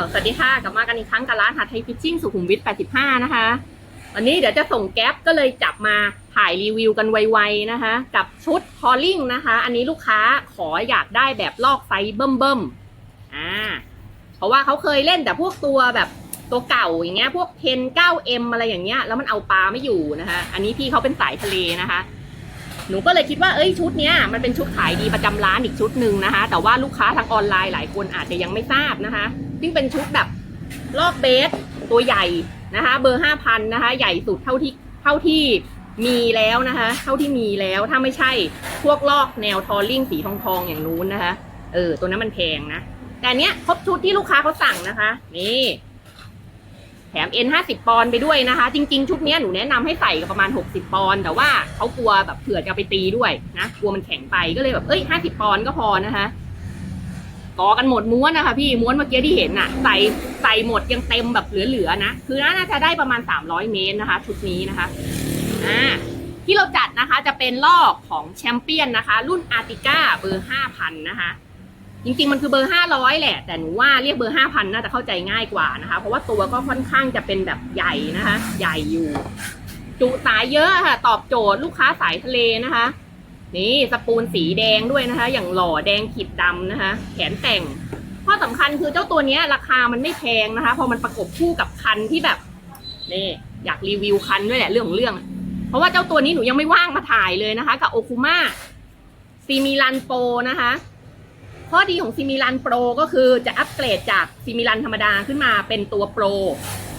าวสวัสดีค่ะกลับมากันอีกครั้งกับร้านหาไทยฟิชชิ่งสุขุมวิท 85 นะคะ วันนี้เดี๋ยวจะส่งแก๊ปก็เลยจับมาถ่ายรีวิวกันไวๆนะคะ กับชุดพอลลิ่งนะคะ อันนี้ลูกค้าขออยากได้แบบลอกไซส์เบิ่มๆอ่าเพราะว่าเขาเคยเล่นแต่พวกตัวแบบตัวเก่าอย่างเงี้ยพวกเพน 9M อะไรอย่างเงี้ยแล้วมันเอาปลาไม่อยู่นะคะ อันนี้พี่เขาเป็นสายทะเลนะคะหนูก็เลยคิดว่าเอ้ยชุดเนี้ยมันเป็นชุดขายดีประจำร้านอีกชุดหนึ่งนะคะ แต่ว่าลูกค้าทางออนไลน์หลายคนอาจจะยังไม่ทราบนะคะ ซึ่งเป็นชุดแบบลอกเบสตัวใหญ่นะคะ เบอร์ห้าพันนะคะ ใหญ่สุดเท่าที่เท่าที่มีแล้วนะคะ เท่าที่มีแล้วถ้าไม่ใช่พวกลอกแนวทอลลิ่งสีทองทองอย่างนู้นนะคะ เออ ตัวนั้นมันแพงนะ แต่เนี้ยครบชุดที่ลูกค้าเขาสั่งนะคะ นี่แถม N 50ปอนไปด้วยนะคะ จริง ๆ ชุดนี้หนูแนะนำให้ใส่กับประมาณ 60 ปอน แต่ว่าเขากลัวแบบเผื่อจะไปตีด้วยนะ กลัวมันแข็งไปก็เลยแบบเอ้ย50ปอนก็พอนะคะ กอกันหมดม้วนนะคะพี่ม้วนเมื่อกี้ที่เห็นน่ะใส่ใส่หมดยังเต็มแบบเหลือๆนะ คือน่าจะได้ประมาณ 300 เมตรนะคะ ชุดนี้นะคะอ่าที่เราจัดนะคะจะเป็นลอกของแชมเปี้ยนนะคะ รุ่นอาร์ติก้าเบอร์ 5,000 นะคะ จริงๆมันคือเบอร์ 500 แหละ แต่หนูว่าเรียกเบอร์ 5,000 น่าจะเข้าใจง่ายกว่านะคะ เพราะว่าตัวก็ค่อนข้างจะเป็นแบบใหญ่นะคะ ใหญ่อยู่ จุสายเยอะค่ะ ตอบโจทย์ลูกค้าสายทะเลนะคะ นี่สปูนสีแดงด้วยนะคะ อย่างหล่อแดงขีดดำนะคะ แขนแต่ง ข้อสำคัญคือเจ้าตัวนี้ราคามันไม่แพงนะคะ พอมันประกบคู่กับคันที่แบบนี่อยากรีวิวคันด้วยแหละเรื่องของเรื่อง เพราะว่าเจ้าตัวนี้หนูยังไม่ว่างมาถ่ายเลยนะคะ กับโอคุมาซีมิลันโปนะคะ ข้อดีของซิมิลันโปรก็คือจะอัปเกรดจากซิมิลันธรรมดาขึ้นมาเป็นตัวโปร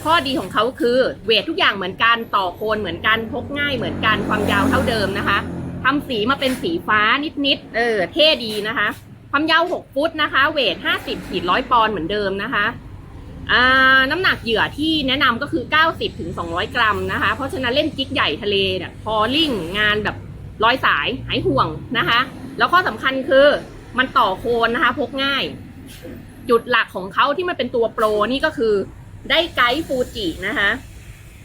ข้อดีของเขาคือเวททุกอย่างเหมือนกันต่อโคนเหมือนกันพกง่ายเหมือนกันความยาวเท่าเดิมนะคะ ทำสีมาเป็นสีฟ้านิดๆ เออ เท่ดีนะคะ ความยาว 6 ฟุตนะคะ เวท 50ขีดร้อยปอนด์เหมือนเดิมนะคะ อ่า น้ำหนักเหยื่อที่แนะนำก็คือ 90ถึง200 กรัมนะคะ เพราะฉะนั้นเล่นจิกใหญ่ทะเลเนี่ยพอลิ่งงานแบบร้อยสายหายห่วงนะคะ แล้วข้อสำคัญคือมันต่อโคนนะคะพกง่าย จุดหลักของเขาที่มันเป็นตัวโปรนี่ก็คือได้ไกด์ฟูจินะคะ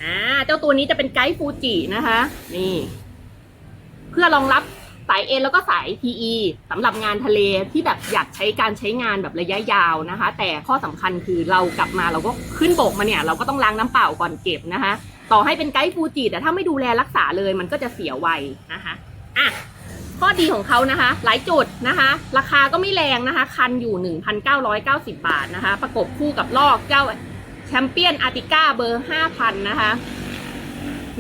อ่า เจ้าตัวนี้จะเป็นไกด์ฟูจินะคะ นี่ เพื่อรองรับสายเอแล้วก็สาย PE สำหรับงานทะเลที่แบบอยากใช้การใช้งานแบบระยะยาวนะคะ แต่ข้อสำคัญคือเรากลับมาเราก็ขึ้นบกมาเนี่ย เราก็ต้องล้างน้ำเปล่าก่อนเก็บนะคะ ต่อให้เป็นไกด์ฟูจิแต่ถ้าไม่ดูแลรักษาเลยมันก็จะเสียไวนะคะอะข้อดีของเขานะคะ หลายจุดนะคะ ราคาก็ไม่แรงนะคะ คันอยู่ 1,990 บาทนะคะ ประกบคู่กับลอกเจ้าแชมเปี้ยนอาร์ติก้าเบอร์ 5,000 นะคะ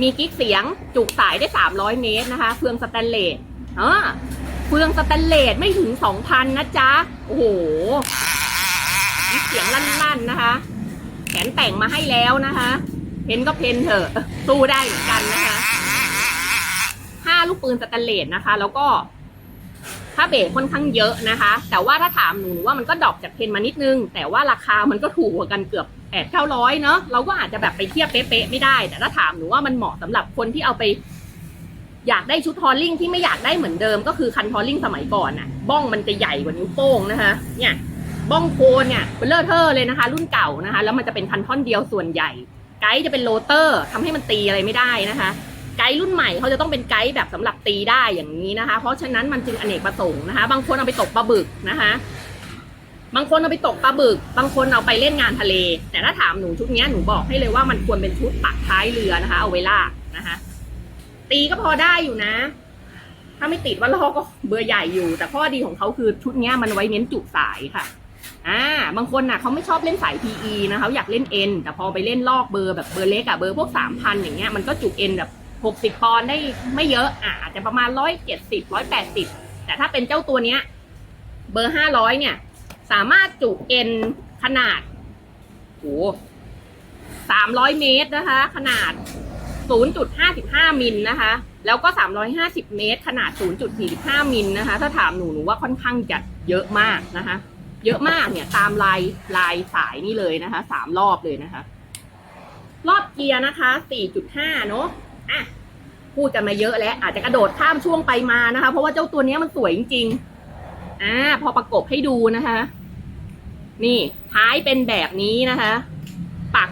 มีกิ๊กเสียงจุกสายได้ 300 เมตรนะคะเฟืองสแตนเลสอ่าเฟืองสแตนเลสไม่ถึง 2,000 นะจ๊ะ โอ้โหกิ๊กเสียงลั่นๆนะคะ แขนแต่งมาให้แล้วนะคะเพนก็เพนเถอะสู้ได้เหมือนกันนะคะห้าลูกปืนสแตนเลสนะคะ แล้วก็ถ้าเบสค่อนข้างเยอะนะคะ แต่ว่าถ้าถามหนูว่ามันก็ดรอปจากเพนมานิดนึง แต่ว่าราคามันก็ถูกกว่ากันเกือบ แปดเก้าร้อยเนาะเราก็อาจจะแบบไปเทียบเป๊ะๆไม่ได้ แต่ถ้าถามหนูว่ามันเหมาะสำหรับคนที่เอาไป อยากได้ชุดทอลลิ่งที่ไม่อยากได้เหมือนเดิม ก็คือคันทอลลิ่งสมัยก่อนน่ะบ้องมันจะใหญ่กว่านิ้วโป้งนะคะเนี่ยบ้องโคนเนี่ยเป็นเลอเทอะเลยนะคะ รุ่นเก่านะคะ แล้วมันจะเป็นคันท่อนเดียวส่วนใหญ่ ไกด์จะเป็นโรเตอร์ทำให้มันตีอะไรไม่ได้นะคะไกด์รุ่นใหม่เขาจะต้องเป็นไกด์แบบสำหรับตีได้อย่างนี้นะคะ เพราะฉะนั้นมันจึงอเนกประสงค์นะคะ บางคนเอาไปตกปลาบึกนะคะ บางคนเอาไปตกปลาบึก บางคนเอาไปเล่นงานทะเล แต่ถ้าถามหนูชุดนี้หนูบอกให้เลยว่ามันควรเป็นชุดปักท้ายเรือนะคะ เอาไว้ลากนะคะ ตีก็พอได้อยู่นะ ถ้าไม่ติดว่าลอกก็เบอร์ใหญ่อยู่ แต่ข้อดีของเขาคือชุดนี้มันไว้เน้นจุสายค่ะอ่าบางคนน่ะเขาไม่ชอบเล่นสาย PE นะคะเขาอยากเล่น N แต่พอไปเล่นลอกเบอร์แบบเบอร์เล็กอะเบอร์พวกสามพันอย่างเงี้ยมันก็จุ N แบบหกสิบปอนด์ได้ไม่เยอะอะอาจจะประมาณร้อยเจ็ดสิบร้อยแปดสิบแต่ถ้าเป็นเจ้าตัวเนี้ย เบอร์ห้าร้อยเนี่ย สามารถจุ N ขนาดโหสามร้อยเมตรนะคะ ขนาด 0.55 มิลนะคะ แล้วก็ 350 เมตร ขนาด 0.45 มิลนะคะ ถ้าถามหนูหนูว่าค่อนข้างจะเยอะมากนะคะ เยอะมากเนี่ยตามลายลายสายนี่เลยนะคะสามรอบเลยนะคะ รอบเกียร์นะคะ 4.5 เนอะอะพูดกันมาเยอะแล้ว อาจจะกระโดดข้ามช่วงไปมานะคะ เพราะว่าเจ้าตัวนี้มันสวยจริงๆอ่าพอประกบให้ดูนะคะ นี่ท้ายเป็นแบบนี้นะคะ ปัก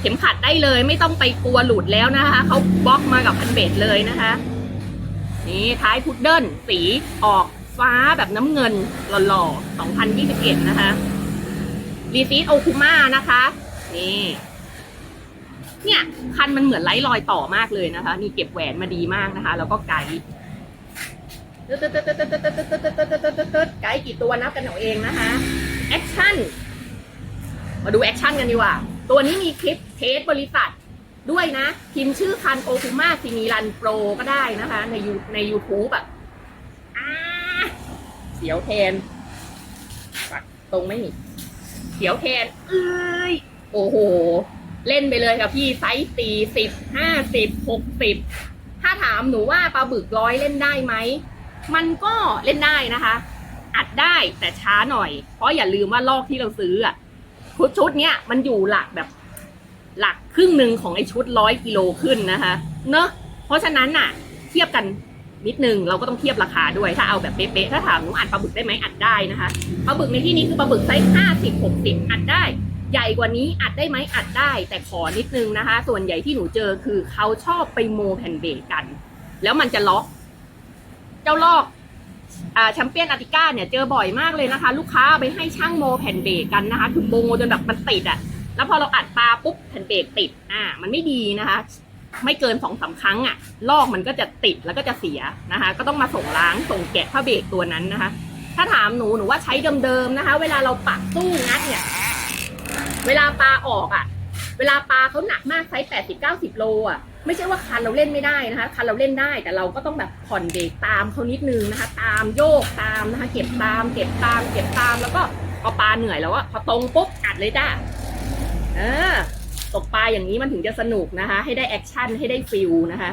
เข็มขัดได้เลยไม่ต้องไปกลัวหลุดแล้วนะคะเขาบล็อกมากับพันเบดเลยนะคะ นี่ท้ายพุดเดิ้ลสีออกฟ้าแบบน้ำเงินหล่อๆ 2021 นะคะรีซีดโอคุม่านะคะ นี่ เนี่ยคันมันเหมือนไร้รอยต่อมากเลยนะคะ นี่เก็บแหวนมาดีมากนะคะ แล้วก็ไกด์ไกด์กี่ตัวนับกันเอาเองนะคะ แอคชั่น มาดูแอคชั่นกันดีกว่า ตัวนี้มีคลิปเทสบริษัทด้วยนะ พิมพ์ชื่อคันโอคุมาซินีรันโปรก็ได้นะคะ ในยูใน YouTube อะเสียวแทนปักตรงไม่มีเสียวแทน เอ้ย โอ้โห เล่นไปเลยค่ะพี่ไซส์สี่สิบห้าสิบหกสิบถ้าถามหนูว่าปลาบึกร้อยเล่นได้ไหม มันก็เล่นได้นะคะ อัดได้แต่ช้าหน่อย เพราะอย่าลืมว่าลอกที่เราซื้ออะชุดชุดเนี้ยมันอยู่หลักแบบหลักครึ่งหนึ่งของไอชุดร้อยกิโลขึ้นนะคะ เนอะเพราะฉะนั้นน่ะ เทียบกันนิดนึงเราก็ต้องเทียบราคาด้วยถ้าเอาแบบเป๊ะๆถ้าถามหนูอัดปลาบึกได้ไหมอัดได้นะคะปลาบึกในที่นี้คือปลาบึกไซส์ห้าสิบหกสิบอัดได้ ใหญ่กว่านี้อัดได้ไหมอัดได้ แต่ขอนิดนึงนะคะ ส่วนใหญ่ที่หนูเจอคือเขาชอบไปโมแผ่นเบรกกัน แล้วมันจะล็อก เจ้าลอก แชมเปี้ยนอาติก้าเนี่ยเจอบ่อยมากเลยนะคะ ลูกค้าไปให้ช่างโมแผ่นเบรกกันนะคะคือโมจนแบบมันติดอะ่ะแล้วพอเราอัดปลาปุ๊บแผ่นเบรกติดอ่ามันไม่ดีนะคะ ไม่เกินสองสาครั้งอะ่ะลอกมันก็จะติดแล้วก็จะเสียนะคะ ก็ต้องมาส่งล้างส่งแกะผ้าเบรกตัวนั้นนะคะ ถ้าถามหนูหนูว่าใช้เดิมๆนะคะ เวลาเราปักตู้งัดเนี่ยเวลาปลาออกอะ่ะ เวลาปลาเขาหนักมากไซส์แปดสิบเก้าสิบโลอะ ไม่ใช่ว่าคันเราเล่นไม่ได้นะคะ คันเราเล่นได้แต่เราก็ต้องแบบผ่อนเบรกตามเขานิดนึงนะคะ ตามโยกตามนะคะ เก็บตาม เก็บตาม เก็บตามแล้วก็พอปลาเหนื่อยแล้วอะพอตรงปุ๊บอัดเลยจ้าเออตกปลาอย่างนี้มันถึงจะสนุกนะคะ ให้ได้แอคชั่นให้ได้ฟิลนะคะ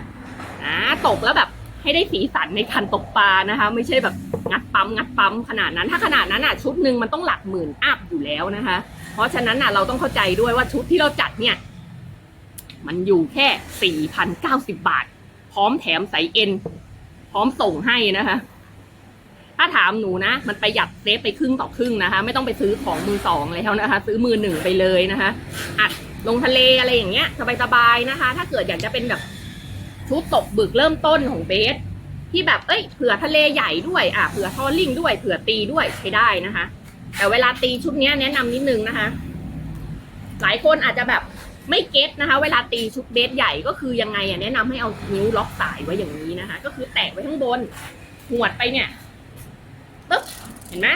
อ่าตกแล้วแบบให้ได้สีสันในการตกปลานะคะ ไม่ใช่แบบงัดปั๊มงัดปั๊มขนาดนั้น ถ้าขนาดนั้นอะชุดหนึ่งมันต้องหลักหมื่นอัพอยู่แล้วนะคะ เพราะฉะนั้นอะเราต้องเข้าใจด้วยว่าชุดที่เราจัดเนี่ย มันอยู่แค่ 4,090 บาท พร้อมแถมใส่เอ็น พร้อมส่งให้นะคะ ถ้าถามหนูนะ มันประหยัดเซฟไปครึ่งต่อครึ่งนะคะ ไม่ต้องไปซื้อของมือสองแล้วนะคะ ซื้อมือหนึ่งไปเลยนะคะ อัดลงทะเลอะไรอย่างเงี้ย สบายๆนะคะ ถ้าเกิดอยากจะเป็นแบบชุดตกบึกเริ่มต้นของเบสที่แบบ เอ้ย เผื่อทะเลใหญ่ด้วย อะ เผื่อทอลลิงด้วย เผื่อตีด้วยใช้ได้นะคะ แต่เวลาตีชุดนี้แนะนำนิดนึงนะคะ หลายคนอาจจะแบบ ไม่เก็ตนะคะ เวลาตีชุดเบสใหญ่ก็คือยังไงอะแนะนำให้เอานิ้วล็อกสายไว้อย่างนี้นะคะ ก็คือแตะไว้ข้างบนหวดไปเนี่ยปึ๊บเห็นไหม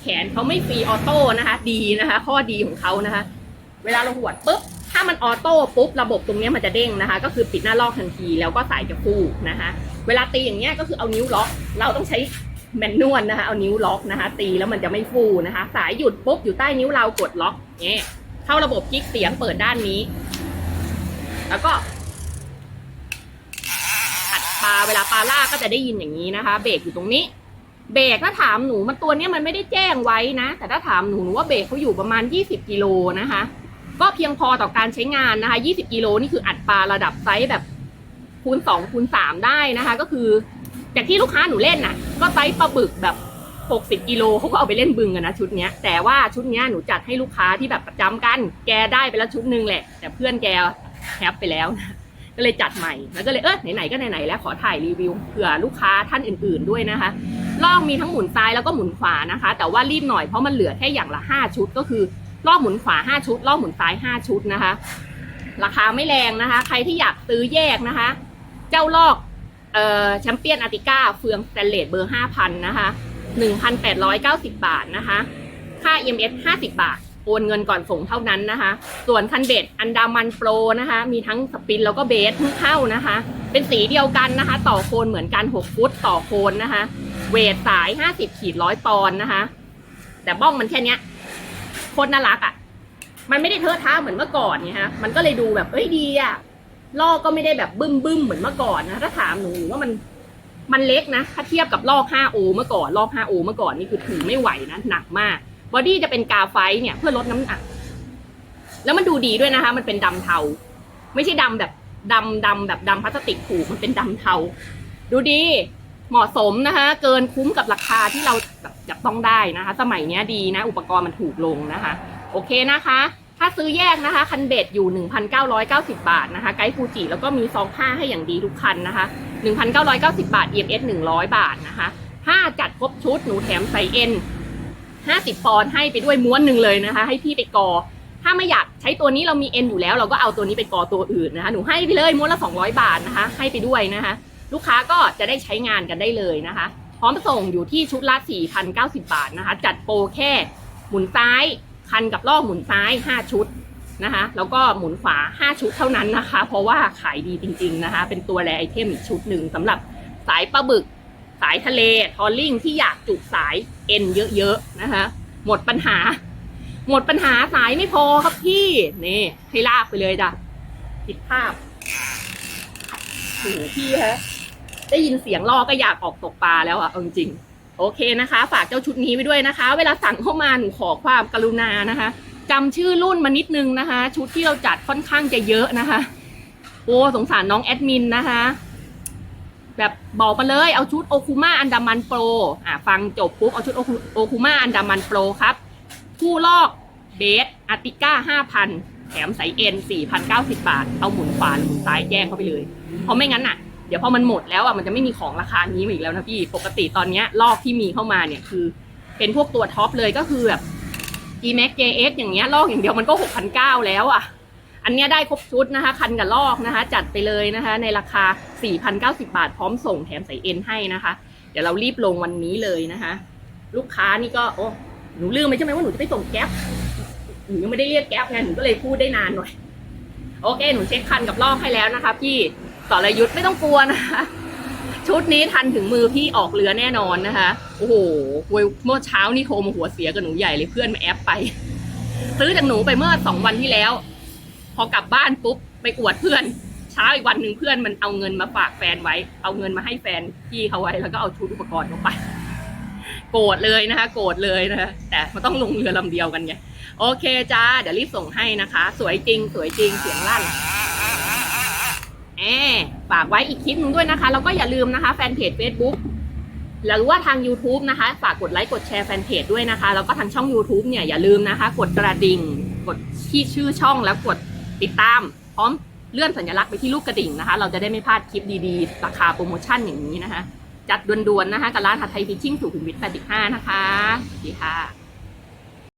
แขนเขาไม่ฟรีออโต้นะคะ ดีนะคะ ข้อดีของเขานะคะ เวลาเราหวดปุ๊บถ้ามันออโต้ปุ๊บระบบตรงนี้มันจะเด้งนะคะ ก็คือปิดหน้าลอกทันทีแล้วก็สายจะฟูนะคะ เวลาตีอย่างเงี้ยก็คือเอานิ้วล็อก เราต้องใช้แมนนวลนะคะ เอานิ้วล็อกนะคะ ตีแล้วมันจะไม่ฟูนะคะ สายหยุดปุ๊บอยู่ใต้นิ้วเรากดล็อกเนี่ย เข้าระบบคลิกเสียงเปิดด้านนี้ แล้วก็อัดปลาเวลาปลาล่ากก็จะได้ยินอย่างนี้นะคะ เบรกอยู่ตรงนี้ เบรกถ้าถามหนูมันตัวนี้มันไม่ได้แจ้งไว้นะ แต่ถ้าถามหนูหนูว่าเบรกเขาอยู่ประมาณ 20 กิโลนะคะ ก็เพียงพอต่อการใช้งานนะคะ 20 กิโลนี่คืออัดปลาระดับไซส์แบบคูณ2คูณ3ได้นะคะ ก็คือจากที่ลูกค้าหนูเล่นน่ะก็ไซส์ปลาบึกแบบ 60กิโลเขาก็เอาไปเล่นบึงกันนะชุดเนี้ยแต่ว่าชุดเนี้ยหนูจัดให้ลูกค้าที่แบบประจำกัน แกได้ไปแล้วชุดหนึ่งแหละ แต่เพื่อนแกแฮปไปแล้วนะก็เลยจัดใหม่แล้วก็เลยเออไหนๆก็ไหนๆแล้วขอถ่ายรีวิวเผื่อลูกค้าท่านอื่น ๆด้วยนะคะลอกมีทั้งหมุนซ้ายแล้วก็หมุนขวานะคะ แต่ว่ารีบหน่อยเพราะมันเหลือแค่อย่างละ5ชุดก็คือลอกหมุนขวา 5 ชุดลอกหมุนซ้าย 5 ชุดนะคะ ราคาไม่แรงนะคะ ใครที่อยากซื้อแยกนะคะ เจ้าลอกเอ่อแชมเปี้ยนอาร์ติก้าเฟืองสแตนเลสเบอร์ 5,000 นะคะ 1,890 บาทนะคะ ค่า EMS 50 บาท โอนเงินก่อนส่งเท่านั้นนะคะ ส่วนคันเบ็ดอันดามันโปรนะคะ มีทั้งสปินแล้วก็เบสเพิ่งเข้านะคะ เป็นสีเดียวกันนะคะ ต่อโคนเหมือนกัน 6 ฟุตต่อโคนนะคะ เวทสาย 50ขีดร้อยปอนด์นะคะ แต่บ้องมันแค่เนี้ยโคตรน่ารักอะ่ะ มันไม่ได้เทอะท้าเหมือนเมื่อก่อนไงฮะ มันก็เลยดูแบบเอ้ยดีอะ่ะลอกก็ไม่ได้แบบบึ้มบึ้มเหมือนเมื่อก่อนนะ ถ้าถามหนูว่ามัน มันเล็กนะ ถ้าเทียบกับลอก 5O เมื่อก่อนลอก 5O เมื่อก่อนนี่คือถือไม่ไหวนะ หนักมาก บอดี้จะเป็นกาไฟเนี่ยเพื่อลดน้ำหนัก แล้วมันดูดีด้วยนะคะ มันเป็นดำเทา ไม่ใช่ดำแบบดำดำแบบดำพลาสติกผูกมันเป็นดำเทา ดูดี เหมาะสมนะคะ เกินคุ้มกับราคาที่เราจับต้องได้นะคะ สมัยนี้ดีนะ อุปกรณ์มันถูกลงนะคะ โอเคนะคะ ถ้าซื้อแยกนะคะ คันเบ็ดอยู่ 1,990 บาทนะคะ ไกด์ฟูจิแล้วก็มีซองผ้าให้อย่างดีทุกคันนะคะ 1,990 บาท EMS 100 บาทนะคะ ถ้าจัดครบชุดหนูแถมใส่เอ็น50 ปอนด์ให้ไปด้วยม้วนหนึ่งเลยนะคะ ให้พี่ไปกอ ถ้าไม่อยากใช้ตัวนี้เรามีเอ็นอยู่แล้ว เราก็เอาตัวนี้ไปกอตัวอื่นนะคะ หนูให้ไปเลยม้วนละ 200 บาทนะคะ ให้ไปด้วยนะคะ ลูกค้าก็จะได้ใช้งานกันได้เลยนะคะ พร้อมส่งอยู่ที่ชุดละ4,090 บาทนะคะ จัดโปรแค่หมุนซ้าย คันกับลอหมุนซ้าย 5 ชุดนะคะ แล้วก็หมุนขวา 5 ชุดเท่านั้นนะคะ เพราะว่าขายดีจริง ๆนะคะ เป็นตัวแรไอเทมอีกชุดหนึ่งสำหรับสายปลาบึก สายทะเลทอลลิ่งที่อยากจุกสายเอ็นเยอะๆนะคะ หมดปัญหา หมดปัญหาสายไม่พอครับพี่นี่ให้ลากไปเลยจ้ะผิดภาพโอ้โหพี่ฮะได้ยินเสียงล่อก็อยากออกตกปลาแล้วอะเอาจริง โอเคนะคะ ฝากเจ้าชุดนี้ไว้ด้วยนะคะ เวลาสั่งเข้ามาหนูขอความกรุณานะคะจำชื่อรุ่นมานิดนึงนะคะ ชุดที่เราจัดค่อนข้างจะเยอะนะคะ โอ้สงสารน้องแอดมินนะคะแบบบอกมาเลยเอาชุดโอคุมาอันดามันโปรอะฟังจบปุ๊บเอาชุดโอคุมาอันดามันโปรครับ ผู้ลอกเบสอาร์ติก้าห้าพันแถมสายเอ็นสี่พันเก้าสิบบาท เอาหมุนขวาหรือหมุนซ้ายแจ้งเข้าไปเลย เพราะไม่งั้นอะ เดี๋ยวพอมันหมดแล้วอะมันจะไม่มีของราคานี้มาอีกแล้วนะพี่ปกติตอนเนี้ยลอกที่มีเข้ามาเนี่ยคือ เป็นพวกตัวท็อปเลยก็คือแบบ G Max JX อย่างเงี้ยลอกอย่างเดียวมันก็หกพันเก้าแล้วอะ อันเนี้ยได้ครบชุดนะคะ คันกับลอกนะคะ จัดไปเลยนะคะ ในราคา 4,090 บาท พร้อมส่งแถมใส่เอ็นให้นะคะ เดี๋ยวเรารีบลงวันนี้เลยนะคะ ลูกค้านี่ก็โอ้หนูลืมไปใช่ไหมว่าหนูจะไปส่งแก๊ปหนูยังไม่ได้เรียกแก๊ปไงหนูก็เลยพูดได้นานหน่อยโอเค หนูเช็คคันกับลอกให้แล้วนะคะพี่ สรยุทธไม่ต้องกลัวนะคะชุดนี้ทันถึงมือพี่ออกเรือแน่นอนนะคะโอ้โหเมื่อเช้านี่โทรมาหัวเสียกับหนูใหญ่เลยเพื่อนมาแอปไป ซื้อจากหนูไปเมื่อสองวันที่แล้ว พอกลับบ้านปุ๊บไปอวดเพื่อน เช้าอีกวันหนึ่งเพื่อนมันเอาเงินมาฝากแฟนไว้ เอาเงินมาให้แฟนพี่เขาไว้แล้วก็เอาชุดอุปกรณ์เข้าไปโกรธเลยนะคะ โกรธเลยนะคะแต่มันต้องลงเรือลำเดียวกันไงโอเคจ้า เดี๋ยวรีบส่งให้นะคะ สวยจริง สวยจริงเสียงลั่น แอบฝากไว้อีกคลิปหนึงด้วยนะคะ แล้วก็อย่าลืมนะคะแฟนเพจ Facebook หรือว่าทาง YouTube นะคะ ฝากกดไลค์กดแชร์แฟนเพจด้วยนะคะ แล้วก็ทางช่อง YouTube เนี่ยอย่าลืมนะคะ กดกระดิ่ง กดที่ชื่อช่องแล้วกดติดตาม พร้อมเลื่อนสัญลักษณ์ไปที่ลูกกระดิ่งนะคะ เราจะได้ไม่พลาดคลิปดีๆ ราคาโปรโมชั่นอย่างนี้นะคะ จัดด่วนๆนะคะกับร้านหัดไทยฟิชชิ่งสุขุมวิท85 นะคะสวัสดีค่ะ